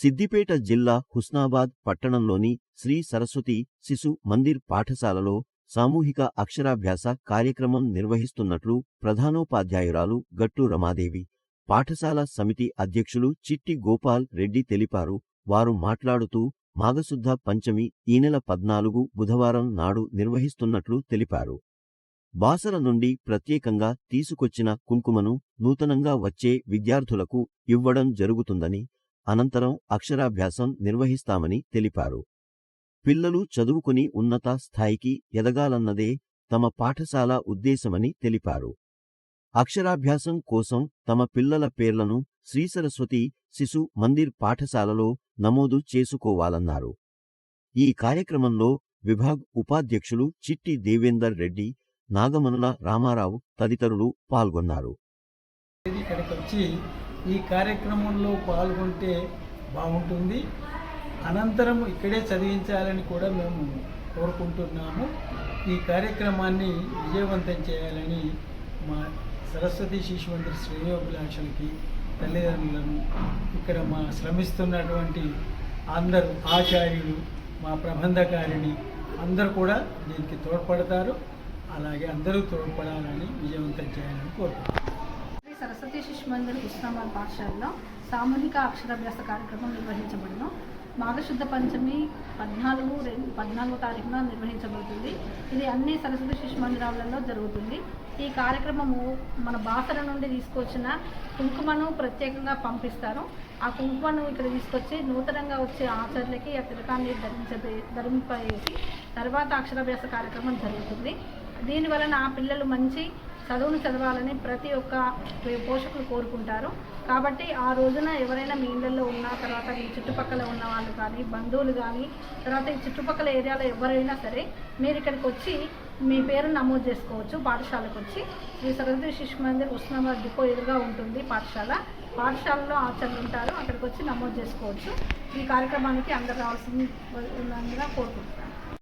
సిద్దిపేట జిల్లా హుస్నాబాద్ పట్టణంలోని శ్రీ సరస్వతి శిశు మందిర్ పాఠశాలలో సామూహిక అక్షరాభ్యాస కార్యక్రమం నిర్వహిస్తున్నట్లు ప్రధానోపాధ్యాయురాలు గట్టు రమాదేవి పాఠశాల సమితి అధ్యక్షులు చిట్టి గోపాల్ రెడ్డి తెలిపారు. వారు మాట్లాడుతూ మాఘశుద్ధ పంచమి ఈ నెల పద్నాలుగు బుధవారం నాడు నిర్వహిస్తున్నట్లు తెలిపారు. బాసర నుండి ప్రత్యేకంగా తీసుకొచ్చిన కుంకుమను నూతనంగా వచ్చే విద్యార్థులకు ఇవ్వడం జరుగుతుందని అనంతరం అక్షరాభ్యాసం నిర్వహిస్తామని తెలిపారు. పిల్లలు చదువుకుని ఉన్నత స్థాయికి ఎదగాలన్నదే తమ పాఠశాల ఉద్దేశమని తెలిపారు. అక్షరాభ్యాసం కోసం తమ పిల్లల పేర్లను శ్రీసరస్వతి శిశు మందిర్ పాఠశాలలో నమోదు చేసుకోవాలన్నారు. ఈ కార్యక్రమంలో విభాగ్ ఉపాధ్యక్షులు చిట్టి దేవేందర్ రెడ్డి నాగమనుల రామారావు తదితరులు పాల్గొన్నారు. ఇక్కడికి వచ్చి ఈ కార్యక్రమంలో పాల్గొంటే బాగుంటుంది. అనంతరం ఇక్కడే చదివించాలని కూడా మేము కోరుకుంటున్నాము. ఈ కార్యక్రమాన్ని విజయవంతం చేయాలని మా సరస్వతి శిశు మందిర్ శ్రేయోభిలాషులకి తల్లిదండ్రులను ఇక్కడ మా శ్రమిస్తున్నటువంటి అందరు ఆచార్యులు మా ప్రబంధకారిణి అందరూ కూడా దీనికి తోడ్పడతారు. అలాగే అందరూ తోడ్పడాలని విజయవంతం చేయాలని కోరుకుంటున్నాను సరస్వతి శిశు మందిర్ ఉస్మానాబాద్ పాఠశాలలో సామూహిక అక్షరాభ్యాస కార్యక్రమం నిర్వహించబడును. మాఘశుద్ధ పంచమి పద్నాలుగు రెండు పద్నాలుగో తారీఖున నిర్వహించబడుతుంది. ఇది అన్ని సరస్వతి శిశు మందిరాలలో జరుగుతుంది. ఈ కార్యక్రమము మన బాసర నుండి తీసుకొచ్చిన కుంకుమను ప్రత్యేకంగా పంపిస్తారు. ఆ కుంకుమను ఇక్కడ తీసుకొచ్చి నూతనంగా వచ్చే ఆచార్యులకి ఆ తిలకాన్ని ధరించే ధరింపేసి తర్వాత అక్షరాభ్యాస కార్యక్రమం జరుగుతుంది. దీనివలన ఆ పిల్లలు మంచి చదువును చదవాలని ప్రతి ఒక్క పోషకులు కోరుకుంటారు. కాబట్టి ఆ రోజున ఎవరైనా మీ ఇళ్ళల్లో ఉన్న తర్వాత మీ చుట్టుపక్కల ఉన్న వాళ్ళు కానీ బంధువులు కానీ తర్వాత ఈ చుట్టుపక్కల ఏరియాలో ఎవరైనా సరే మీరు ఇక్కడికి వచ్చి మీ పేరు నమోదు చేసుకోవచ్చు పాఠశాలకు వచ్చి. శ్రీ సరస్వతి శిశు మందిర్ ఉస్మానాబాద్ డిపో ఎదురుగా ఉంటుంది పాఠశాల. పాఠశాలలో ఆచరణలు ఉంటారు అక్కడికి వచ్చి నమోదు చేసుకోవచ్చు. ఈ కార్యక్రమానికి అందరు రావాల్సిందిగా కోరుకుంటున్నాను.